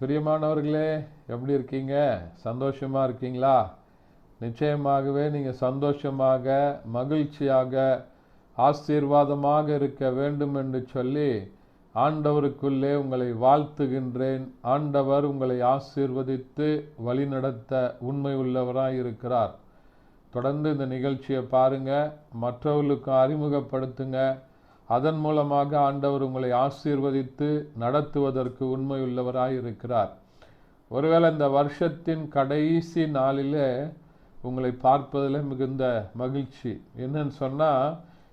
பிரியமானவர்களே எப்படி இருக்கீங்க? சந்தோஷமாக இருக்கீங்களா? நிச்சயமாகவே நீங்கள் சந்தோஷமாக மகிழ்ச்சியாக ஆசீர்வாதமாக இருக்க வேண்டும் என்று சொல்லி ஆண்டவருக்குள்ளே உங்களை வாழ்த்துகின்றேன். ஆண்டவர் உங்களை ஆசீர்வதித்து வழிநடத்த உண்மை உள்ளவராக இருக்கிறார். தொடர்ந்து இந்த நிகழ்ச்சியை பாருங்கள் மற்றவர்களுக்கும் அறிமுகப்படுத்துங்க. அதன் மூலமாக ஆண்டவர் உங்களை ஆசீர்வதித்து நடத்துவதற்கு உண்மையுள்ளவராய் இருக்கிறார் ஒருவேளை இந்த வருஷத்தின் கடைசி நாளிலே உங்களை பார்ப்பதில் மிகுந்த மகிழ்ச்சி. என்னன்னு சொன்னால்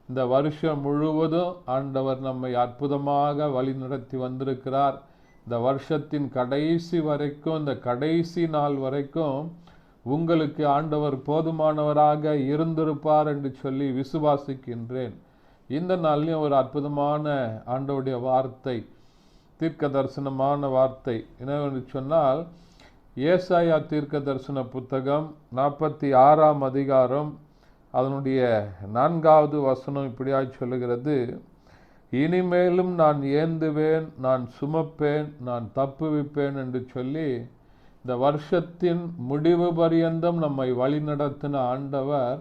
இந்த வருஷம் முழுவதும் ஆண்டவர் நம்மை அற்புதமாக வழிநடத்தி வந்திருக்கிறார். இந்த வருஷத்தின் கடைசி வரைக்கும் இந்த கடைசி நாள் வரைக்கும் உங்களுக்கு ஆண்டவர் போதுமானவராக இருந்திருப்பார் என்று சொல்லி விசுவாசிக்கின்றேன். இந்த நாள்லையும் ஒரு அற்புதமான ஆண்டவுடைய வார்த்தை தீர்க்க தரிசனமான வார்த்தை. என்னவென்று சொன்னால் ஏசாயா தீர்க்க தரிசன புத்தகம் நாற்பத்தி ஆறாம் அதிகாரம் அதனுடைய நான்காவது வசனம் இப்படியாய் சொல்லுகிறது. இனிமேலும் நான் ஏந்துவேன் நான் சுமப்பேன் நான் தப்புவிப்பேன் என்று சொல்லி இந்த வருஷத்தின் முடிவு பரியந்தம் நம்மை வழிநடத்தின ஆண்டவர்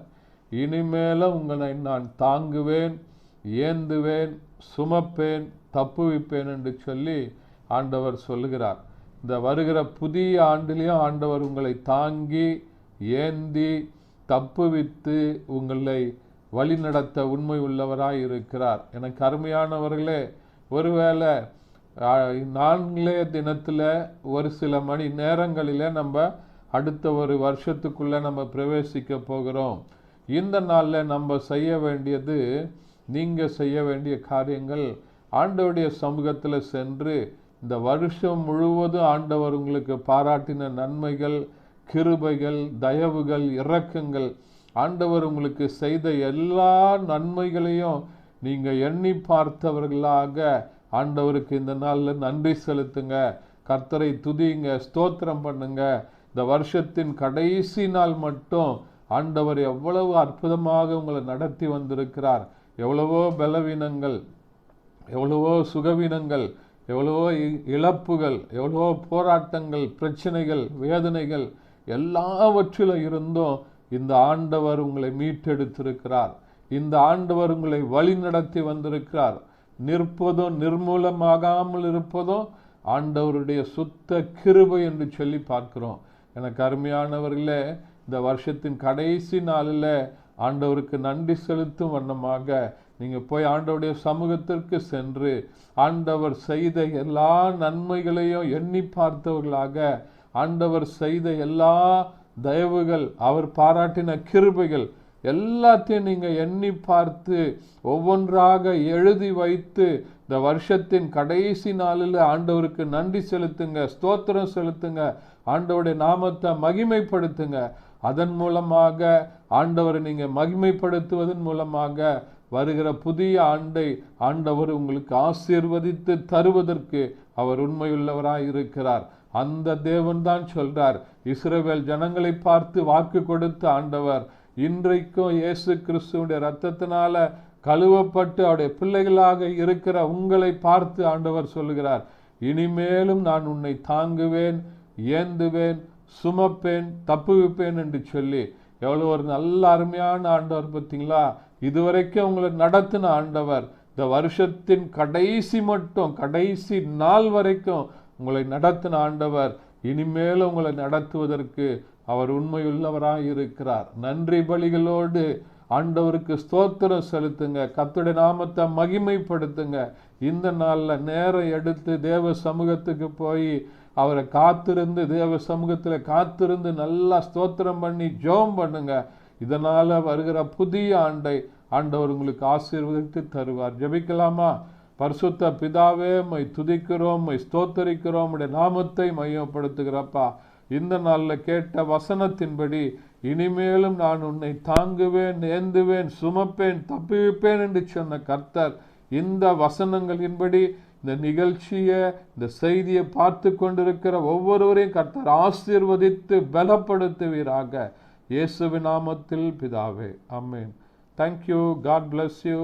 இனிமேலும் உங்களை நான் தாங்குவேன் ஏந்துவேன் சுமப்பேன் தப்புவிப்பேன் என்று சொல்லி ஆண்டவர் சொல்லுகிறார். இந்த வருகிற புதிய ஆண்டிலையும் ஆண்டவர் உங்களை தாங்கி ஏந்தி தப்புவித்து உங்களை வழிநடத்த உண்மை உள்ளவராய் இருக்கிறார். எனக்கு அருமையானவர்களே ஒருவேளை நான்களே தினத்தில் ஒரு சில மணி நேரங்களில் நம்ம அடுத்த ஒரு வருஷத்துக்குள்ளே நம்ம பிரவேசிக்க போகிறோம். இந்த நாளில் நம்ம செய்ய வேண்டியது நீங்கள் செய்ய வேண்டிய காரியங்கள் ஆண்டவருடைய சமூகத்தில் சென்று இந்த வருஷம் முழுவதும் ஆண்டவர் உங்களுக்கு பாராட்டின நன்மைகள் கிருபைகள் தயவுகள் இரக்கங்கள் ஆண்டவர் உங்களுக்கு செய்த எல்லா நன்மைகளையும் நீங்கள் எண்ணி பார்த்தவர்களாக ஆண்டவருக்கு இந்த நாளில் நன்றி செலுத்துங்க. கர்த்தரை துதிங்க ஸ்தோத்திரம் பண்ணுங்க. இந்த வருஷத்தின் கடைசி நாள் மட்டும் ஆண்டவர் எவ்வளவு அற்புதமாக உங்களை நடத்தி வந்திருக்கிறார். எவ்வளவோ பலவீனங்கள் எவ்வளவோ சுகவீனங்கள் எவ்வளவோ இழப்புகள் எவ்வளவோ போராட்டங்கள் பிரச்சனைகள் வேதனைகள் எல்லாவற்றிலும் இருந்தும் இந்த ஆண்டவர் உங்களை மீட்டெடுத்திருக்கிறார். இந்த ஆண்டவர் உங்களை வழி நடத்தி வந்திருக்கிறார். நிற்பதும் நிர்மூலமாகாமல் இருப்பதும் ஆண்டவருடைய சுத்த கிருபை என்று சொல்லி பார்க்கிறோம். எனக்கு அருமையானவர்களே இந்த வருஷத்தின் கடைசி நாளில் ஆண்டவருக்கு நன்றி செலுத்தும் வண்ணமாக நீங்கள் போய் ஆண்டவருடைய சமூகத்திற்கு சென்று ஆண்டவர் செய்த எல்லா நன்மைகளையும் எண்ணி பார்த்தவர்களாக ஆண்டவர் செய்த எல்லா தயவுகள் அவர் பாராட்டின கிருபைகள் எல்லாத்தையும் நீங்கள் எண்ணி பார்த்து ஒவ்வொன்றாக எழுதி வைத்து இந்த வருஷத்தின் கடைசி நாளில் ஆண்டவருக்கு நன்றி செலுத்துங்க ஸ்தோத்திரம் செலுத்துங்க ஆண்டவருடைய நாமத்தை மகிமைப்படுத்துங்க. அதன் மூலமாக ஆண்டவரை நீங்கள் மகிமைப்படுத்துவதன் மூலமாக வருகிற புதிய ஆண்டை ஆண்டவர் உங்களுக்கு ஆசீர்வதித்து தருவதற்கு அவர் உண்மையுள்ளவராய் இருக்கிறார். அந்த தேவன் தான் சொல்றார் இஸ்ரேவேல் ஜனங்களை பார்த்து வாக்கு கொடுத்த ஆண்டவர் இன்றைக்கும் இயேசு கிறிஸ்துவனுடைய ரத்தத்தினால கழுவப்பட்டு அவருடைய பிள்ளைகளாக இருக்கிற உங்களை பார்த்து ஆண்டவர் சொல்லுகிறார் இனிமேலும் நான் உன்னை தாங்குவேன் ஏந்துவேன் சுமப்பேன் தப்புவிப்பேன் என்று சொல்லி எவ்வளோ ஒரு நல்ல அருமையான ஆண்டவர் பார்த்தீங்களா? இதுவரைக்கும் உங்களை நடத்தின ஆண்டவர் இந்த வருஷத்தின் கடைசி மட்டும் கடைசி நாள் வரைக்கும் உங்களை நடத்தின ஆண்டவர். இனிமேலும் உங்களை நடத்துவதற்கு அவர் உண்மையுள்ளவராக இருக்கிறார். நன்றி பலிகளோடு ஆண்டவருக்கு ஸ்தோத்திரம் செலுத்துங்க. கத்துடைய நாமத்தை மகிமைப்படுத்துங்க. இந்த நாளில் நேரம் எடுத்து தேவ சமூகத்துக்கு போய் அவரை காத்திருந்து தேவ சமூகத்தில் காத்திருந்து நல்லா ஸ்தோத்திரம் பண்ணி ஜோம் பண்ணுங்க. இதனால் வருகிற புதிய ஆண்டை ஆண்டவர் உங்களுக்கு ஆசீர்வதித்து தருவார். ஜெபிக்கலாமா? பரிசுத்த பிதாவே மை துதிக்கிறோம் மை ஸ்தோத்தரிக்கிறோம். உடைய நாமத்தை மையப்படுத்துகிறப்பா இந்த நாளில் கேட்ட வசனத்தின்படி இனிமேலும் நான் உன்னை தாங்குவேன் ஏந்துவேன் சுமப்பேன் தப்பிவிப்பேன் என்று சொன்ன கர்த்தர் இந்த வசனங்களின்படி இந்த நிகழ்ச்சியை இந்த செய்தியை பார்த்து கொண்டிருக்கிற ஒவ்வொருவரையும் கர்த்தர் ஆசீர்வதித்து பலப்படுத்துவீராக. இயேசுவி நாமத்தில் பிதாவே amen thank you God bless you